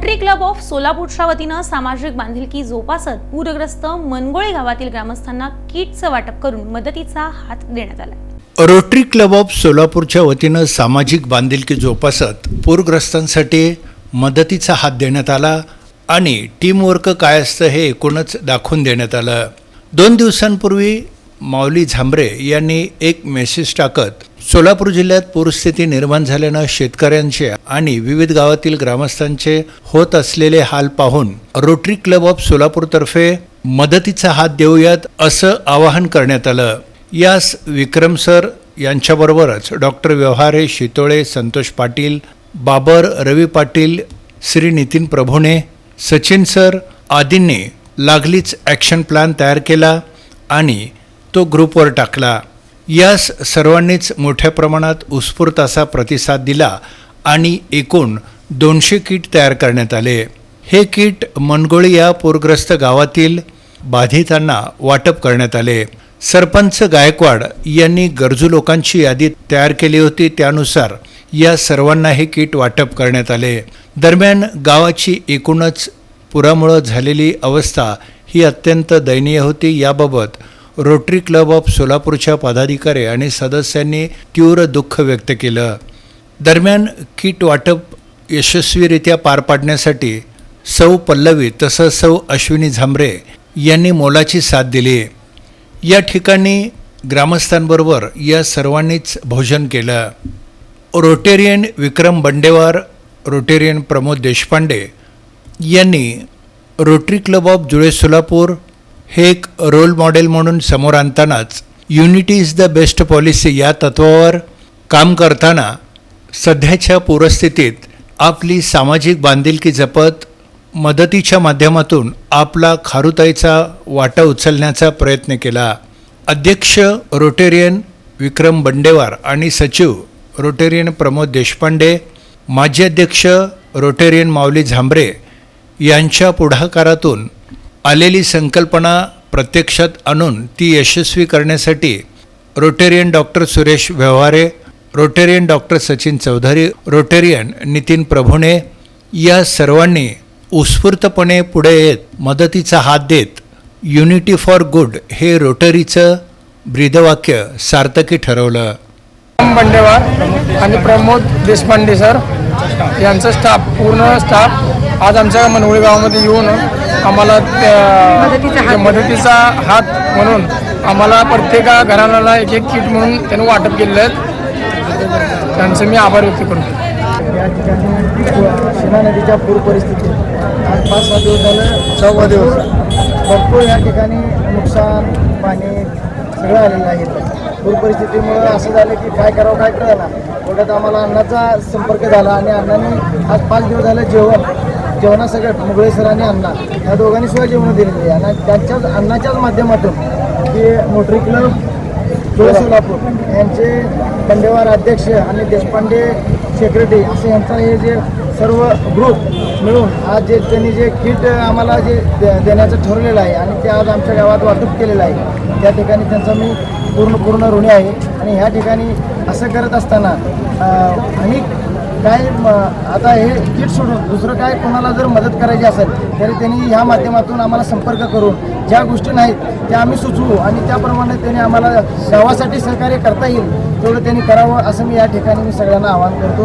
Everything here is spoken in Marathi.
रोटरी क्लब ऑफ सोलापूरच्या वतीनं सामाजिक बांधिलकी जोपासत पूरग्रस्त मनगोळे गावातील ग्रामस्थांना किटचं वाटप करून मदतीचा हात देण्यात आला रोटरी क्लब ऑफ सोलापूरच्या वतीनं सामाजिक बांधिलकी जोपासत पूरग्रस्तांसाठी मदतीचा हात देण्यात आला आणि टीमवर्क काय असतं हे एकूणच दाखवून देण्यात आलं. दोन दिवसांपूर्वी माऊली झांबरे यांनी एक मेसेज टाकत सोलापूर जिल्ह्यात पूरस्थिती निर्माण झाल्यानं शेतकऱ्यांचे आणि विविध गावातील ग्रामस्थांचे होत असलेले हाल पाहून रोटरी क्लब ऑफ सोलापूरतर्फे मदतीचा हात देऊयात असं आवाहन करण्यात आलं. यास विक्रम सर यांच्याबरोबरच डॉक्टर व्यवहारे शितोळे संतोष पाटील बाबर रवी पाटील श्री नितीन प्रभूने सचिन सर आदींनी लागलीच ॲक्शन प्लॅन तयार केला आणि तो ग्रुपवर टाकला. यास सर्वांनीच मोठ्या प्रमाणात उत्स्फूर्त असा प्रतिसाद दिला आणि एकूण दोनशे किट तयार करण्यात आले. हे किट मनगोळी या पूरग्रस्त गावातील बाधितांना वाटप करण्यात आले. सरपंच गायकवाड यांनी गरजू लोकांची यादी तयार केली होती. त्यानुसार या सर्वांना हे किट वाटप करण्यात आले. दरम्यान गावाची एकूणच पुरामुळं झालेली अवस्था ही अत्यंत दयनीय होती. याबाबत रोटरी क्लब ऑफ सोलापूरच्या पदाधिकारी आणि सदस्यांनी तीव्र दुःख व्यक्त केलं. दरम्यान किट वाटप यशस्वीरित्या पार पाडण्यासाठी सौ पल्लवी तसंच सौ अश्विनी झांबरे यांनी मोलाची साथ दिली. या ठिकाणी ग्रामस्थांबरोबर या सर्वांनीच भोजन केलं. रोटेरियन विक्रम बंडेवार रोटेरियन प्रमोद देशपांडे यांनी Rotary club of Jule Solapur हे एक रोल मॉडेल म्हणून समोर आणतानाच unity is the best policy या तत्वावर काम करताना सध्याच्या पूरस्थितीत आपली सामाजिक बांधिलकी जपत मदतीच्या माध्यमातून आपला खारुताईचा वाटा उचलण्याचा प्रयत्न केला. अध्यक्ष रोटेरियन विक्रम बंडेवार आणि सचिव रोटेरियन प्रमोद देशपांडे माजी अध्यक्ष रोटेरियन माऊली झांबरे यांच्या पुढाकारातून आलेली संकल्पना प्रत्यक्षात आणून ती यशस्वी करण्यासाठी Rotarian doctor Suresh Vyavahare Rotarian doctor Sachin Chaudhari Rotarian Nitin Prabhune या सर्वांनी उत्स्फूर्तपणे पुढे येत मदतीचा हात देत युनिटी फॉर गुड हे रोटरीचं ब्रीदवाक्य सार्थकी ठरवलं. बंडेवार आणि प्रमोद देशपांडे सर यांचा स्टाफ पूर्ण स्टाफ आज आमच्या मनवळी गावामध्ये येऊन आम्हाला त्या- ते मदतीचा हात म्हणून आम्हाला प्रत्येका घराण्याला एक एक किट म्हणून त्यांनी वाटप केलेलं आहे. त्यांचे मी आभार व्यक्त करतो. या ठिकाणी शिना नदीच्या पूर परिस्थिती. आज पाच सहा दिवस झालं सहावा दिवस. भरपूर या ठिकाणी नुकसान पाणी सगळं आलेलं आहे पूर परिस्थितीमुळं असं झालं की काय करावं काय कळलं थोड्यात आम्हाला अन्नाचा संपर्क झाला आणि अण्णांनी आज पाच दिवस झालं जेवण. जेवणासकट मुगळे सर आणि अण्णा या दोघांनी सुद्धा जेवणं दिलेली आहे. आणि त्यांच्याच अन्नाच्याच माध्यमातून की मोटरी क्लब जुळे सोलापूर यांचे बंडेवार अध्यक्ष आणि देशपांडे सेक्रेटरी असे यांचा हे जे सर्व ग्रुप मिळून आज जे त्यांनी जे किट आम्हाला जे दे- देण्याचं ठरवलेलं आहे आणि ते आज आमच्या गावात वाटप केलेलं आहे त्या ठिकाणी त्यांचा मी पूर्ण पूर्ण ऋणी आहे. आणि ह्या ठिकाणी असं करत असताना अनेक काय म, आता हे किट सोडून दुसरं काय कोणाला जर मदत करायची असेल तरी त्यांनी ह्या माध्यमातून आम्हाला संपर्क करून ज्या गोष्टी नाहीत त्या आम्ही सुचवू आणि त्याप्रमाणे त्यांनी आम्हाला गावासाठी सहकार्य करता येईल तेवढं त्यांनी करावं असं मी या ठिकाणी मी सगळ्यांना आवाहन करतो.